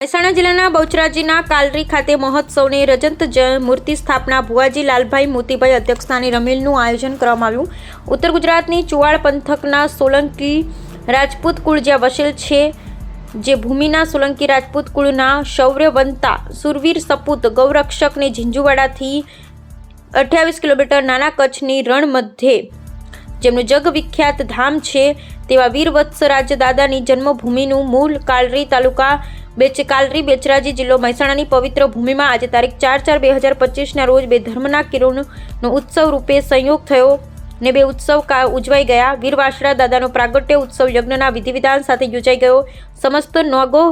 મહેસાણા જિલ્લાના બહુચરાજીના કાલરી ખાતે મહોત્સવની રજત મૂર્તિ સ્થાપના ભુવાજી લાલભાઈ મોતીભાઈ અધ્યક્ષસ્થાને રમેલનું આયોજન કરવામાં આવ્યું. ઉત્તર ગુજરાતની ચુવાડ પંથકના સોલંકી રાજપૂત કુળ જ્યાં વસેલ છે, જે ભૂમિના સોલંકી રાજપૂત કુળના શૌર્યવંતા સુરવીર સપૂત ગૌરક્ષકને ઝીંઝુવાડાથી અઠ્યાવીસ કિલોમીટર નાના કચ્છની રણ મધ્યે જેમનું જગવિખ્યાત ધામ છે, તેવા વીરવત્સરાજ દાદાની જન્મભૂમિનું મૂળ કાલરી તાલુકા બેચ, કાલરી બેચરાજી જિલ્લો મહેસાણાની પવિત્ર ભૂમિમાં આજે તારીખ ચાર ચાર બે હજાર પચીસના રોજ બે ધર્મના કિરણનો ઉત્સવ રૂપે સંયોગ થયો ને બે ઉત્સવ ઉજવાઈ ગયા. વીરવાસડા દાદાનો પ્રાગટ્ય ઉત્સવ યજ્ઞના વિધિવિધાન સાથે યોજાઈ ગયો. સમસ્ત નોગો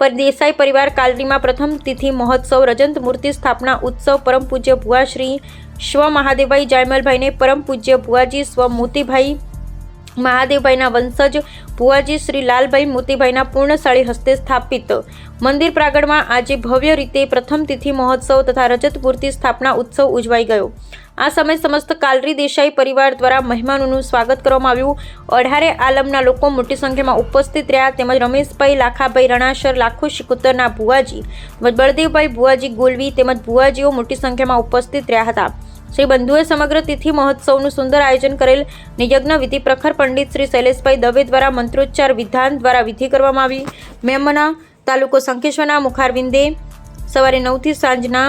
પર દેસાઈ પરિવાર કાલરીમાં પ્રથમ તિથિ મહોત્સવ રજંત મૂર્તિ સ્થાપના ઉત્સવ પરમ પૂજ્ય ભુવા શ્રી સ્વ મહાદેવભાઈ જાયમલભાઈને પરમ પૂજ્ય ભુવાજી સ્વ મોતીભાઈ મહાદેવભાઈના વંશજ ભુવાજી શ્રી લાલભાઈ મોતીભાઈના પૂર્ણશાળી હસ્તે સ્થાપિત. મંદિર પ્રાગણમાં આજે ભવ્ય રીતે પ્રથમ તિથિ મહોત્સવ તથા રજત મૂર્તિ સ્થાપના ઉત્સવ ઉજવાઈ ગયો. આ સમય સમસ્ત કાલરી દેસાઈ પરિવાર દ્વારા મહેમાનોનું સ્વાગત કરવામાં આવ્યું. અઢારે આલમના લોકો મોટી સંખ્યામાં ઉપસ્થિત રહ્યા. તેમજ રમેશભાઈ, લાખાભાઈ રણાસર લાખો શિકુતરના ભુવાજી બળદેવભાઈ ભુવાજી ગોલવી તેમજ ભુવાજીઓ મોટી સંખ્યામાં ઉપસ્થિત રહ્યા હતા. શ્રી બંધુએ સમગ્ર તિથિ મહોત્સવનું સુંદર આયોજન કરેલ ને યજ્ઞ વિધિ પ્રખર પંડિત શ્રી શૈલેષભાઈ દવે દ્વારા મંત્રોચ્ચાર વિધાન દ્વારા વિધિ કરવામાં આવી. મેમના તાલુકો શંખેશ્વરના મુખારવિંદે સવારે નવથી સાંજના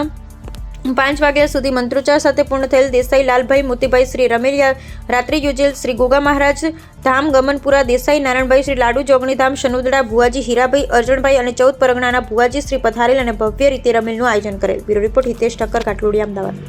પાંચ વાગ્યા સુધી મંત્રોચ્ચાર સાથે પૂર્ણ થયેલ દેસાઈ લાલભાઈ મોતીભાઈ શ્રી રમેલિયા રાત્રિ યોજેલ શ્રી ગોગા મહારાજ, ધામ ગમનપુરા દેસાઈ નારાયણભાઈ શ્રી લાડુ જોગણી ધામ શનુદડા ભુવાજી હીરાભાઈ અર્જણભાઈ અને ચૌદ પરગણાના ભુવાજી શ્રી પથારેલ અને ભવ્ય રીતે રમેલનું આયોજન કરેલ. Bureau report Hitesh Thakkar Katlodiya Ahmedabad.